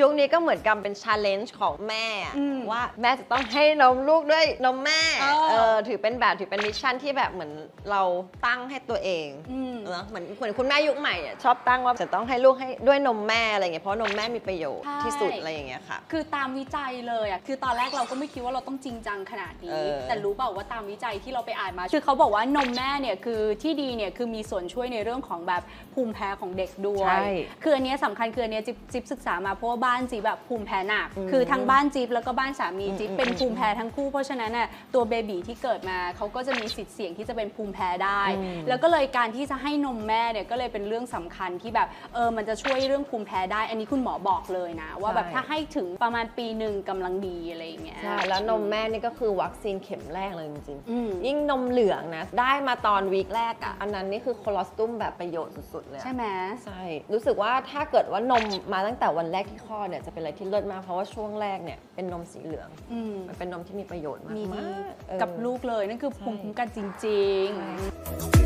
ยุคนี้ก็เหมือนกับเป็นชาเลนจ์ของแม่อะอืมว่าแม่จะต้องให้นมลูกด้วยนมแม่เออ เออถือเป็นแบบถือเป็นมิชชั่นที่แบบเหมือนเราตั้งให้ตัวเองอืม เนอะเหมือนเหมือนคุณแม่ยุคใหม่อะชอบตั้งว่าจะต้องให้ลูกให้ด้วยนมแม่อะไรเงี้ยเพราะนมแม่มีประโยชน์ใช่ ที่สุดอะไรอย่างเงี้ยค่ะ คือตามวิจัยเลยอะ คือตอนแรกเราก็ไม่คิดว่าเราต้องจริงจังขนาดเอนี้ อ แต่รู้เปล่าว่าตามวิจัยที่เราไปอ่านมา คือเขาบอกว่านมแม่เนี่ยคือที่ดีเนี่ยคือมีส่วนช่วยในเรื่องของแบบภูมิแพ้ของเด็กด้วยใช่คืออันเนี้ยสำคัญคืออันเนี้ยจิ๊บจิ๊บศึกษามาเพราะว่าบ้านจิ๊บแบบภูมิแพ้หนักอืมคือทั้งบ้านจิ๊บแล้วก็บ้านสามีจิ๊บอืมเป็นอืมภูมิแพ้ทั้งคู่ เพราะฉะนั้นน่ะตัวเบบีที่เกิดมาเขาก็จะมีสิทธิ์เสี่ยงที่จะเป็นภูมิแพ้ได้อืมแล้วก็เลยการที่จะให้นมแม่เนี่ยก็เลยเป็นเรื่องสำคัญที่แบบเออมันจะช่วยเรื่องภูมิแพ้ได้ อันนี้คุณหมอบอกเลยนะ ว่าแบบใช่ถ้าให้ถึงประมาณปีหนึ่งกำลังดีอะไรอย่างเงี้ยใช่แล้วนมแม่นี่ก็คือวัคซีนเข็มแรกเลยจริงอืมๆยิ่งนมเหลืองนะได้มาตอนวีคแรกอะอันนั้นนี่คือโคลอสตุมแบบประโยชน์สุดๆเลยอะใช่ไหมใช่รู้สึกว่าถ้าเกิดว่านมมาตั้งแต่วันแรกที่คลอดเนี่ยจะเป็นอะไรที่เลิศมากเพราะว่าช่วงแรกเนี่ยเป็นนมสีเหลือง อืมมันเป็นนมที่มีประโยชน์มากมีๆดีเออ กับลูกเลย นั่นคือภูมิคุ้มกันจริงใช่